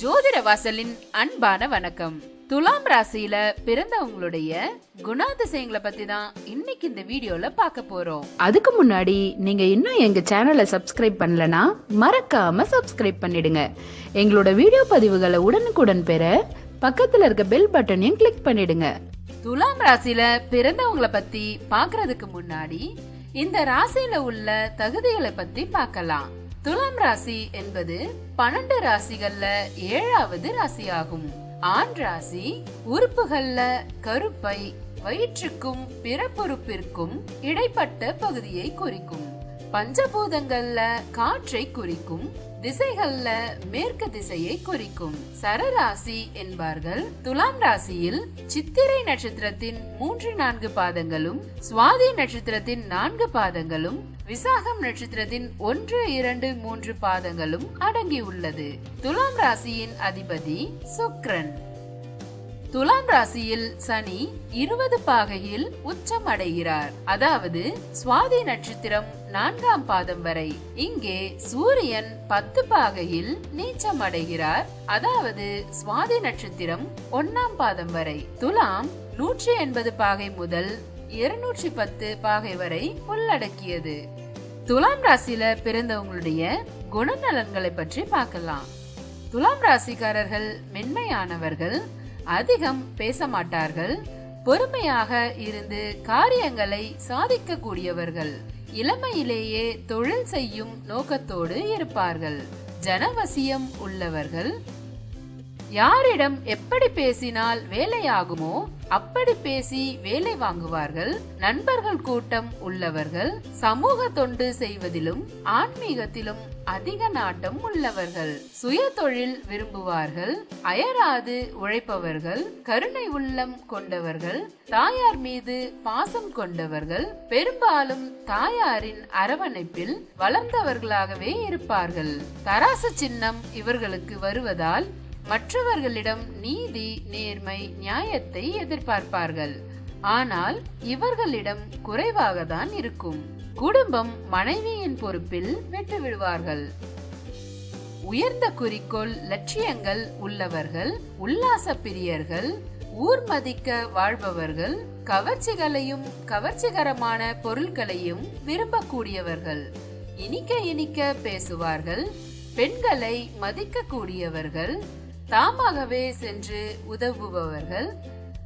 ஜோதிட வாசலின் அன்பான வணக்கம். துலாம் ராசியில பிறந்தவங்களுடைய குணாதிசயங்களை பத்தி தான் இன்னைக்கு இந்த வீடியோல பார்க்க போறோம். அதுக்கு முன்னாடி நீங்க இன்னும் எங்க சேனலை சப்ஸ்கிரைப் பண்ணலனா மறக்காம சப்ஸ்கிரைப் பண்ணிடுங்க. எங்களோட வீடியோ பதிவுகளை உடனுக்குடன் பெற பக்கத்துல இருக்க பெல் பட்டனையும் கிளிக் பண்ணிடுங்க. துலாம் ராசியில பிறந்தவங்களை பத்தி பாக்குறதுக்கு முன்னாடி இந்த ராசியில உள்ள தகுதிகளை பத்தி பார்க்கலாம். துலாம் ராசி என்பது பன்னெண்டு ராசிகள்ல ஏழாவது ராசியாகும். ஆண் ராசி உறுப்புகள்ல கருப்பை வயிற்றுக்கும் பிறப்புறுப்பிற்கும் இடைப்பட்ட பகுதியை குறிக்கும். பஞ்சபூதங்கள்ல காற்றை குறிக்கும். திசைகள்ல மேற்கு திசையை குறிக்கும். சரராசி என்பார்கள். துலாம் ராசியில் சித்திரை நட்சத்திரத்தின் மூன்று நான்கு பாதங்களும் சுவாதி நட்சத்திரத்தின் நான்கு பாதங்களும் விசாகம் நட்சத்திரத்தின் ஒன்று இரண்டு மூன்று பாதங்களும் அடங்கியுள்ளது. துலாம் ராசியின் அதிபதி சுக்ரன். துலாம் ராசியில் சனி இருபது பாகையில் உச்சம் அடைகிறார் அதாவது சுவாதி நட்சத்திரம் நான்காம் பாதம் வரை. இங்கே சூரியன் பத்து பாகையில் நீச்சம் அடைகிறார் அதாவது சுவாதி நட்சத்திரம் ஒன்னாம் பாதம் வரை. துலாம் நூற்றி எண்பது பாகை முதல் இருநூற்றி பத்து பாகை வரை உள்ளடக்கியது. துலாம் ராசியில பிறந்தவங்களுடைய குணநலன்களை பற்றி பார்க்கலாம். துலாம் ராசிக்காரர்கள் மென்மையானவர்கள் அதிகம் பேச மாட்டார்கள் பொறுமையாக இருந்து காரியங்களை சாதிக்க கூடியவர்கள் இளமையிலேயே தொழில் செய்யும் நோக்கத்தோடு இருப்பார்கள். ஜனவசியம் உள்ளவர்கள். யாரிடம் எப்படி பேசினால் வேலையாகுமோ அப்படி பேசி வேலை வாங்குவார்கள். நண்பர்கள் கூட்டம் உள்ளவர்கள் சமூக தொண்டு செய்வதிலும் ஆன்மீகத்திலும் அதிக நாட்டம் உள்ளவர்கள். சுய தொழில் விரும்புவார்கள் அயராது உழைப்பவர்கள் கருணை உள்ளம் கொண்டவர்கள் தாயார் மீது பாசம் கொண்டவர்கள் பெரும்பாலும் தாயாரின் அரவணைப்பில் வளர்ந்தவர்களாகவே இருப்பார்கள். தராசு சின்னம் இவர்களுக்கு வருவதால் மற்றவர்களிடம் நீதி நேர்மை நியாயத்தை எதிர்பார்ப்பார்கள். ஆனால் இவர்களிடம் குறைவாக தான் இருக்கும். குடும்பம் மனைவியின் பொறுப்பில் விட்டு விடுவார்கள் உயர்ந்த குறிக்கோள் லட்சியங்கள் உள்ளவர்கள் உல்லாச பிரியர்கள் ஊர் மதிக்க வாழ்பவர்கள் கவர்ச்சிகளையும் கவர்ச்சிகரமான பொருட்களையும் விரும்பக்கூடியவர்கள். இனிக்க இனிக்க பேசுவார்கள். பெண்களை மதிக்கக்கூடியவர்கள். தாமாகவே சென்று உதவுபவர்கள்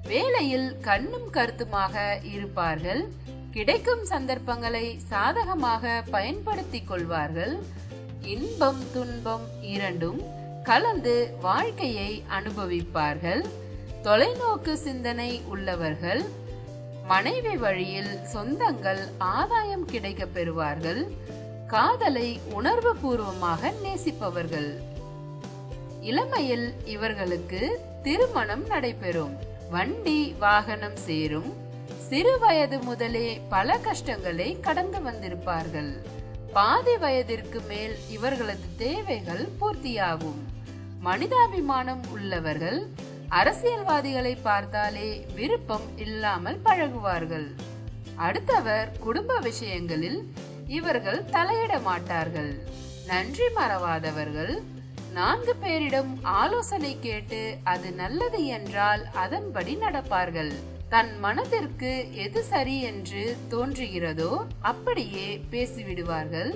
வேலையில் கண்ணும் கருத்துமாக இருப்பார்கள் கிடைக்கும் சந்தர்ப்பங்களை சாதகமாக பயன்படுத்திக் கொள்வார்கள். இன்பம் துன்பம் இரண்டும் கலந்து வாழ்க்கையை அனுபவிப்பார்கள். தொலைநோக்கு சிந்தனை உள்ளவர்கள் மனைவி வழியில் சொந்தங்கள் ஆதாயம் கிடைக்க பெறுவார்கள். காதலை உணர்வு பூர்வமாக நேசிப்பவர்கள். இளமையில் இவர்களுக்கு திருமணம் நடைபெறும். வண்டி வாகனம் சேரும். சிறு வயது முதலே பல கஷ்டங்களை கடந்து வந்திருப்பார்கள். பாதி வயதிற்கு மேல் இவர்களது தேவைகள் பூர்த்தியாகும். மனிதாபிமானம் உள்ளவர்கள் அரசியல்வாதிகளை பார்த்தாலே விருப்பம் இல்லாமல் பழகுவார்கள். அடுத்தவர் குடும்ப விஷயங்களில் இவர்கள் தலையிட மாட்டார்கள். நன்றி மறவாதவர்கள். நான்கு பேரிடம் ஆலோசனை கேட்டு அது நல்லது என்றால் அதன்படி நடப்பார்கள். தன் மனதிற்கு எது சரி என்று தோன்றுகிறதோ அப்படியே பேசிவிடுவார்கள்.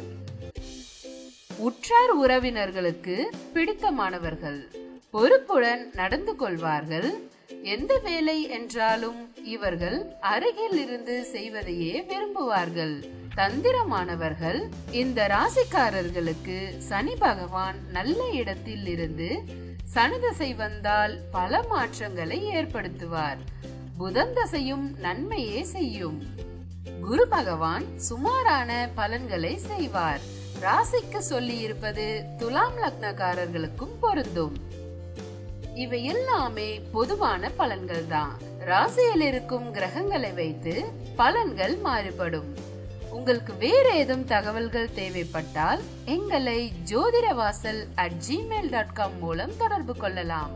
உற்றார் உறவினர்களுக்கு பிடித்தமானவர்கள். பொறுப்புடன் நடந்து கொள்வார்கள். எந்த வேலை என்றாலும் இவர்கள் அருகில் இருந்து செய்வதையே விரும்புவார்கள். தந்திரமானவர்கள் இந்த ராசிக்காரர்களுக்கு சனி பகவான் நல்ல இடத்தில் இருந்து சனிதசை வந்தால் பல மாற்றங்களை ஏற்படுத்துவார். புதன் தசையும் நன்மையே செய்யும். குரு பகவான் சுமாரான பலன்களை செய்வார். ராசிக்கு சொல்லி இருப்பது துலாம் லக்னக்காரர்களுக்கும் பொருந்தும். இவை எல்லாமே பொதுவான பலன்கள் தான் ராசியில் இருக்கும் கிரகங்களை வைத்து பலன்கள் மாறுபடும். உங்களுக்கு வேற ஏதும் தகவல்கள் தேவைப்பட்டால் எங்களை Jothidavasal at Gmail dot com மூலம் தொடர்பு கொள்ளலாம்.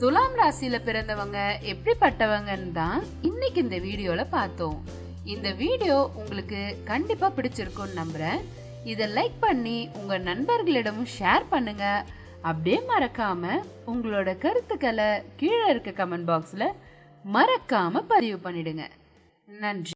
துலாம் ராசியில பிறந்தவங்க எப்படிப்பட்டவங்கன்னு தான் இன்னைக்கு இந்த வீடியோல பார்த்தோம். இந்த வீடியோ உங்களுக்கு கண்டிப்பா பிடிச்சிருக்கும்னு நம்புறேன். இதை லைக் பண்ணி உங்க நண்பர்களிடமும் ஷேர் பண்ணுங்க. அப்படியே மறக்காம உங்களோட கருத்துக்களை கீழே இருக்க கமெண்ட் பாக்ஸில் மறக்காம பதிவு பண்ணிடுங்க. நன்றி.